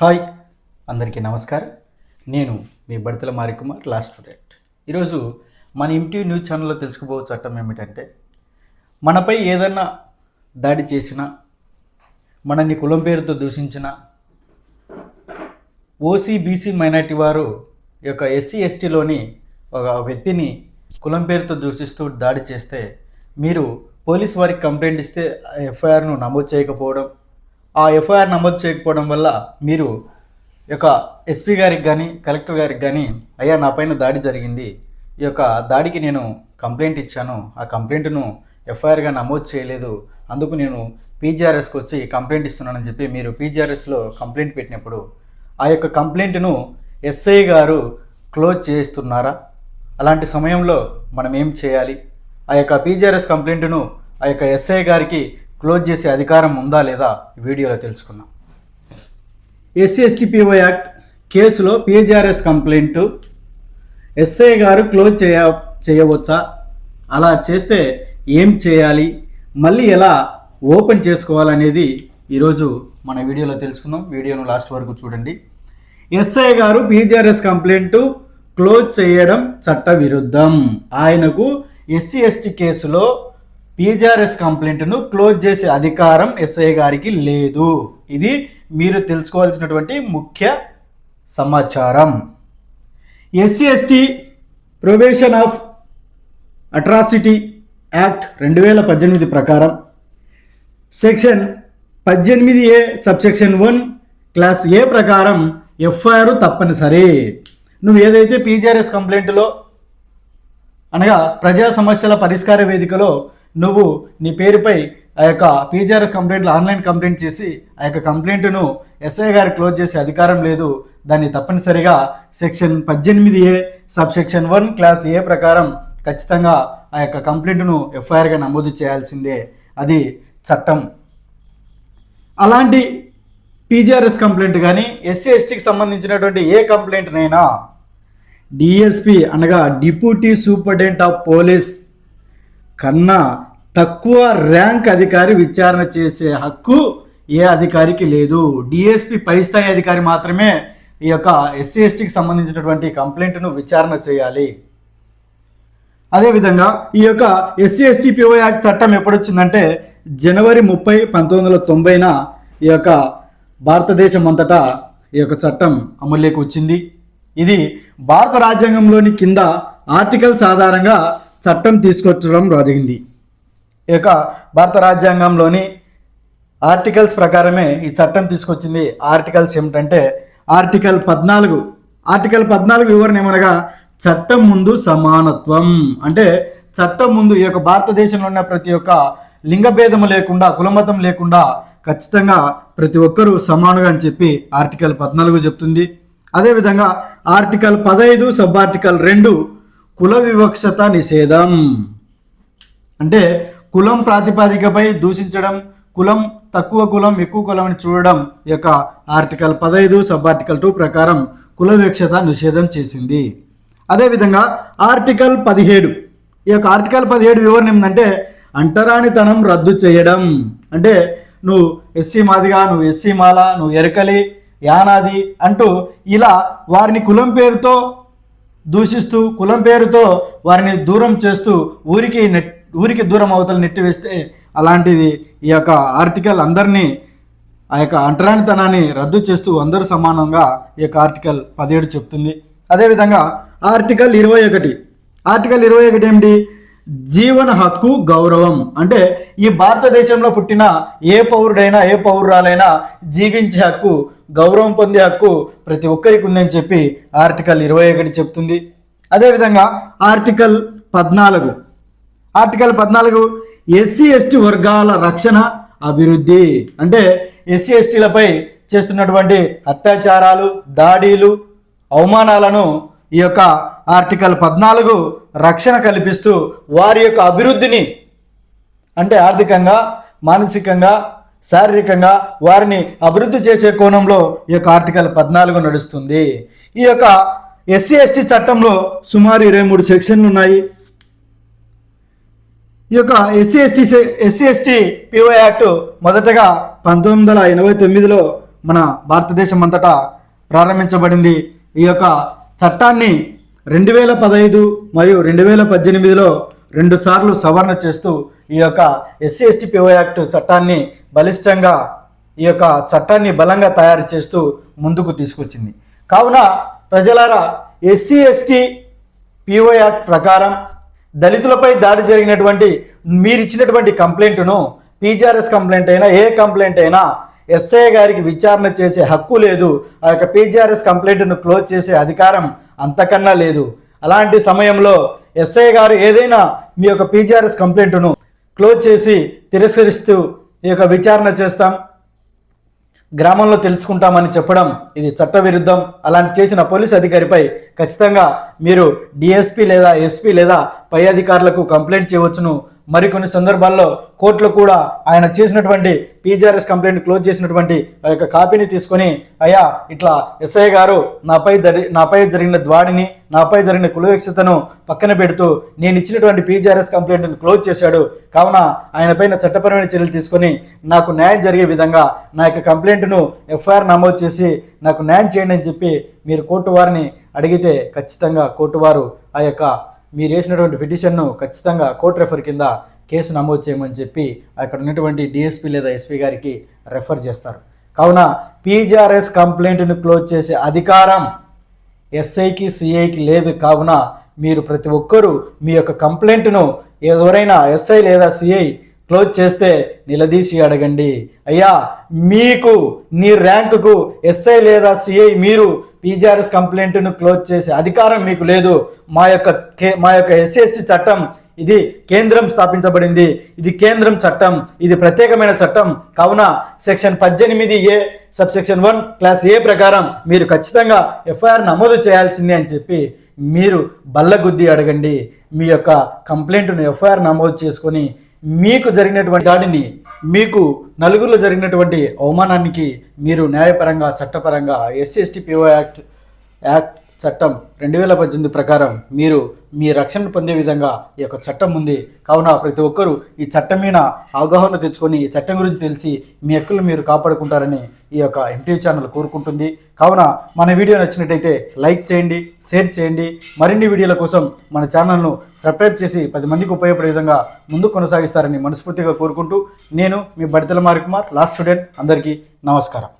Hi అందరికీ నమస్కారం. నేను మీ బడితల మారికుమార్ లాస్ట్ స్టూడెంట్. ఈరోజు మన ఇంటి న్యూస్ ఛానల్లో తెలుసుకోబో చట్టం ఏమిటంటే మనపై ఏదన్నా దాడి చేసినా మనల్ని కులం పేరుతో దూషించిన ఓసీ బీసీ మైనార్టీ వారు ఈ యొక్క ఎస్సీ ఎస్టీలోని ఒక వ్యక్తిని కులం పేరుతో దూషిస్తూ దాడి చేస్తే మీరు పోలీస్ వారికి కంప్లైంట్ ఇస్తే ఎఫ్ఐఆర్ను నమోదు చేయకపోవడం ఆ ఎఫ్ఐఆర్ నమోదు చేయకపోవడం వల్ల మీరు ఈ యొక్క ఎస్పీ గారికి కానీ కలెక్టర్ గారికి కానీ అయ్యా నా పైన దాడి జరిగింది. ఈ యొక్క దాడికి నేను కంప్లైంట్ ఇచ్చాను. ఆ కంప్లైంట్ను ఎఫ్ఐఆర్గా నమోదు చేయలేదు. అందుకు నేను పీజీఆర్ఎస్కి వచ్చి కంప్లైంట్ ఇస్తున్నానని చెప్పి మీరు పీజీఆర్ఎస్లో కంప్లైంట్ పెట్టినప్పుడు ఆ యొక్క కంప్లైంట్ను ఎస్ఐ గారు క్లోజ్ చేస్తున్నారా అలాంటి సమయంలో మనం ఏం చేయాలి? ఆ యొక్క పీజీఆర్ఎస్ కంప్లైంట్ను ఆ యొక్క ఎస్ఐ గారికి క్లోజ్ చేసే అధికారం ఉందా లేదా వీడియోలో తెలుసుకుందాం. ఎస్సీఎస్టీపీఓ యాక్ట్ కేసులో పీజీఆర్ఎస్ కంప్లైంట్ ఎస్ఐ గారు క్లోజ్ చేయ చేయవచ్చా? అలా చేస్తే ఏం చేయాలి? మళ్ళీ ఎలా ఓపెన్ చేసుకోవాలనేది ఈరోజు మన వీడియోలో తెలుసుకుందాం. వీడియోను లాస్ట్ వరకు చూడండి. ఎస్ఐ గారు పీజీఆర్ఎస్ కంప్లైంట్ క్లోజ్ చేయడం చట్ట విరుద్ధం ఆయనకు ఎస్సీ ఎస్టీ కేసులో పీజీఆర్ఎస్ కంప్లైంట్ను క్లోజ్ చేసే అధికారం ఎస్ఐ గారికి లేదు. ఇది మీరు తెలుసుకోవాల్సినటువంటి ముఖ్య సమాచారం. SC ST prevention of atrocity act రెండు వేల పద్దెనిమిది ప్రకారం సెక్షన్ పద్దెనిమిది A subsection one clause A ప్రకారం ఎఫ్ఐఆర్ తప్పనిసరి. నువ్వు ఏదైతే పీజీఆర్ఎస్ కంప్లైంట్లో అనగా ప్రజా సమస్యల పరిష్కార వేదికలో నువ్వు నీ పేరుపై ఆ యొక్క పీజీఆర్ఎస్ కంప్లైంట్లు ఆన్లైన్ కంప్లైంట్ చేసి ఆ యొక్క కంప్లైంట్ను ఎస్ఐ గారు క్లోజ్ చేసే అధికారం లేదు. దాన్ని తప్పనిసరిగా సెక్షన్ పద్దెనిమిది A sub section one clause A ప్రకారం ఖచ్చితంగా ఆ యొక్క కంప్లైంట్ను ఎఫ్ఐఆర్గా నమోదు చేయాల్సిందే. అది చట్టం. అలాంటి పీజీఆర్ఎస్ కంప్లైంట్ కానీ ఎస్సీ ఎస్టీకి సంబంధించినటువంటి ఏ కంప్లైంట్నైనా డిఎస్పి అనగా డిప్యూటీ సూపరింటెండెంట్ ఆఫ్ పోలీస్ కన్నా తక్కువ ర్యాంక్ అధికారి విచారణ చేసే హక్కు ఏ అధికారికి లేదు. డిఎస్పి పై స్థాయి అధికారి మాత్రమే ఈ యొక్క ఎస్సీ ఎస్టీకి సంబంధించినటువంటి కంప్లైంట్ను విచారణ చేయాలి. అదేవిధంగా ఈ యొక్క ఎస్సీ ఎస్టీ పిఓ యాక్ట్ చట్టం ఎప్పుడొచ్చిందంటే జనవరి ముప్పై పంతొమ్మిది వందల తొంభైన ఈ యొక్క భారతదేశం అంతటా ఈ యొక్క చట్టం అమల్లోకి వచ్చింది. ఇది భారత రాజ్యాంగంలోని కింద ఆర్టికల్స్ ఆధారంగా చట్టం తీసుకొచ్చడం జరిగింది. ఈ యొక్క భారత రాజ్యాంగంలోని ఆర్టికల్స్ ప్రకారమే ఈ చట్టం తీసుకొచ్చింది. ఆర్టికల్స్ ఏమిటంటే ఆర్టికల్ పద్నాలుగు ఆర్టికల్ పద్నాలుగు వివరణ ఏమనగా చట్టం ముందు సమానత్వం. అంటే చట్టం ముందు ఈ యొక్క భారతదేశంలో ఉన్న ప్రతి ఒక్క లింగభేదం లేకుండా కులమతం లేకుండా ఖచ్చితంగా ప్రతి ఒక్కరూ సమానుగా అని చెప్పి ఆర్టికల్ పద్నాలుగు చెప్తుంది. అదేవిధంగా ఆర్టికల్ పదహైదు సబ్ ఆర్టికల్ రెండు కుల వివక్షత నిషేధం. అంటే కులం ప్రాతిపాదికపై దూషించడం కులం తక్కువ కులం ఎక్కువ కులం అని చూడడం ఈ యొక్క ఆర్టికల్ పదహైదు సబ్ ఆర్టికల్ టూ ప్రకారం కుల వివక్షత నిషేధం చేసింది. అదేవిధంగా ఆర్టికల్ పదిహేడు ఈ యొక్క ఆర్టికల్ పదిహేడు వివరణ ఏంటంటే అంటరానితనం రద్దు చేయడం. అంటే నువ్వు ఎస్సీ మాదిగా నువ్వు ఎస్సీ మాల నువ్వు ఎరకలి యానాది అంటూ ఇలా వారిని కులం పేరుతో దూషిస్తూ కులం పేరుతో వారిని దూరం చేస్తూ ఊరికి నెట్ ఊరికి దూరం అవతల నెట్టివేస్తే అలాంటిది ఈ యొక్క ఆర్టికల్ అందరినీ ఆ యొక్క అంటరానితనాన్ని రద్దు చేస్తూ అందరూ సమానంగా ఈ యొక్క ఆర్టికల్ పదిహేడు చెప్తుంది. అదేవిధంగా ఆర్టికల్ ఇరవై ఒకటి ఆర్టికల్ ఇరవై ఒకటి ఏమిటి? జీవన హక్కు గౌరవం. అంటే ఈ భారతదేశంలో పుట్టిన ఏ పౌరుడైనా ఏ పౌరురాలైనా జీవించే హక్కు గౌరవం పొందే హక్కు ప్రతి ఒక్కరికి ఉందని చెప్పి ఆర్టికల్ ఇరవై ఒకటి చెప్తుంది. అదేవిధంగా ఆర్టికల్ పద్నాలుగు ఆర్టికల్ పద్నాలుగు ఎస్సీ ఎస్టీ వర్గాల రక్షణ అభివృద్ధి. అంటే ఎస్సీ ఎస్టీలపై చేస్తున్నటువంటి అత్యాచారాలు దాడీలు అవమానాలను ఈ యొక్క ఆర్టికల్ పద్నాలుగు రక్షణ కల్పిస్తూ వారి యొక్క అభివృద్ధిని అంటే ఆర్థికంగా మానసికంగా శారీరకంగా వారిని అభివృద్ధి చేసే కోణంలో ఈ యొక్క ఆర్టికల్ పద్నాలుగు నడుస్తుంది. ఈ యొక్క ఎస్సీ ఎస్టీ చట్టంలో సుమారు ఇరవై మూడు సెక్షన్లు ఉన్నాయి. ఈ యొక్క SC ST SC ST PO act మొదటగా పంతొమ్మిది వందల ఎనభై తొమ్మిదిలో మన భారతదేశం అంతటా ప్రారంభించబడింది. ఈ యొక్క చట్టాన్ని రెండు వేల పదహైదు మరియు రెండు వేల పద్దెనిమిదిలో రెండు సార్లు సవరణ చేస్తూ ఈ యొక్క ఎస్సీ ఎస్టీ పిఓ యాక్ట్ చట్టాన్ని బలిష్టంగా ఈ యొక్క చట్టాన్ని బలంగా తయారు చేస్తూ ముందుకు తీసుకొచ్చింది. కావున ప్రజలారా ఎస్సీ ఎస్టీ పిఓ యాక్ట్ ప్రకారం దళితులపై దాడి జరిగినటువంటి మీరు ఇచ్చినటువంటి కంప్లైంట్ను పీజీఆర్ఎస్ కంప్లైంట్ అయినా ఏ కంప్లైంట్ అయినా ఎస్ఐ గారికి విచారణ చేసే హక్కు లేదు. ఆ యొక్క పీజీఆర్ఎస్ కంప్లైంట్ను క్లోజ్ చేసే అధికారం అంతకన్నా లేదు. అలాంటి సమయంలో ఎస్ఐ గారు ఏదైనా మీ యొక్క పీజీఆర్ఎస్ కంప్లైంట్ను క్లోజ్ చేసి తిరస్కరిస్తూ ఈ యొక్క విచారణ చేస్తాం. గ్రామంలో తెలుసుకుంటామని చెప్పడం ఇది చట్టవిరుద్ధం అలాంటి చేసిన పోలీస్ అధికారిపై ఖచ్చితంగా మీరు డిఎస్పీ లేదా ఎస్పీ లేదా పై అధికారులకు కంప్లైంట్ చేయవచ్చును. మరికొన్ని సందర్భాల్లో కోర్టులు కూడా ఆయన చేసినటువంటి పీజీఆర్ఎస్ కంప్లైంట్ క్లోజ్ చేసినటువంటి ఆ యొక్క కాపీని తీసుకొని అయ్యా ఇట్లా ఎస్ఐ గారు నాపై దడి నాపై జరిగిన ద్వాడిని నాపై జరిగిన కులవీక్షతను పక్కన పెడుతూ నేను ఇచ్చినటువంటి పీజీఆర్ఎస్ కంప్లైంట్ని క్లోజ్ చేశాడు. కావున ఆయనపైన చట్టపరమైన చర్యలు తీసుకొని నాకు న్యాయం జరిగే విధంగా నా యొక్క కంప్లైంట్ను ఎఫ్ఐఆర్ నమోదు చేసి నాకు న్యాయం చేయండి అని చెప్పి మీరు కోర్టు వారిని అడిగితే ఖచ్చితంగా కోర్టు వారు ఆ యొక్క మీరు వేసినటువంటి పిటిషన్ను ఖచ్చితంగా కోర్టు రెఫర్ కింద కేసు నమోదు చేయమని చెప్పి అక్కడ ఉన్నటువంటి డిఎస్పీ లేదా ఎస్పీ గారికి రెఫర్ చేస్తారు. కావున పీజీఆర్ఎస్ కంప్లైంట్ను క్లోజ్ చేసే అధికారం ఎస్ఐకి సిఐకి లేదు. కావున మీరు ప్రతి ఒక్కరూ మీ యొక్క కంప్లైంట్ను ఎవరైనా ఎస్ఐ లేదా సిఐ క్లోజ్ చేస్తే నిలదీసి అడగండి. అయ్యా మీకు నీ ర్యాంకుకు ఎస్ఐ లేదా సిఐ మీరు పీజీఆర్ఎస్ కంప్లైంట్ను క్లోజ్ చేసే అధికారం మీకు లేదు. మా యొక్క కే- మా యొక్క ఎస్సీ చట్టం ఇది కేంద్రం స్థాపించబడింది. ఇది కేంద్రం చట్టం ఇది ప్రత్యేకమైన చట్టం. కావున సెక్షన్ పద్దెనిమిది A sub section one clause A ప్రకారం మీరు ఖచ్చితంగా ఎఫ్ఐఆర్ నమోదు చేయాల్సిందే అని చెప్పి మీరు బల్లగుద్ది అడగండి. మీ యొక్క కంప్లైంట్ను ఎఫ్ఐఆర్ నమోదు చేసుకొని మీకు జరిగినటువంటి దాడిని మీకు నలుగురిలో జరిగినటువంటి అవమానానికి మీరు న్యాయపరంగా చట్టపరంగా SC ST PO act act చట్టం రెండు వేల పద్దెనిమిది ప్రకారం మీరు మీ రక్షణ పొందే విధంగా ఈ యొక్క చట్టం ఉంది. కావున ప్రతి ఒక్కరూ ఈ చట్టం మీద అవగాహన తెచ్చుకొని ఈ చట్టం గురించి తెలిసి మీ హక్కులు మీరు కాపాడుకుంటారని ఈ యొక్క ఎంటీవీ ఛానల్ కోరుకుంటుంది. కావున మన వీడియో నచ్చినట్టయితే లైక్ చేయండి షేర్ చేయండి. మరిన్ని వీడియోల కోసం మన ఛానల్ను సబ్స్క్రైబ్ చేసి పది మందికి ఉపయోగపడే విధంగా ముందు కొనసాగిస్తారని మనస్ఫూర్తిగా కోరుకుంటూ నేను మీ బడితల కుమార్ లాస్ట్ స్టూడెంట్ అందరికీ నమస్కారం.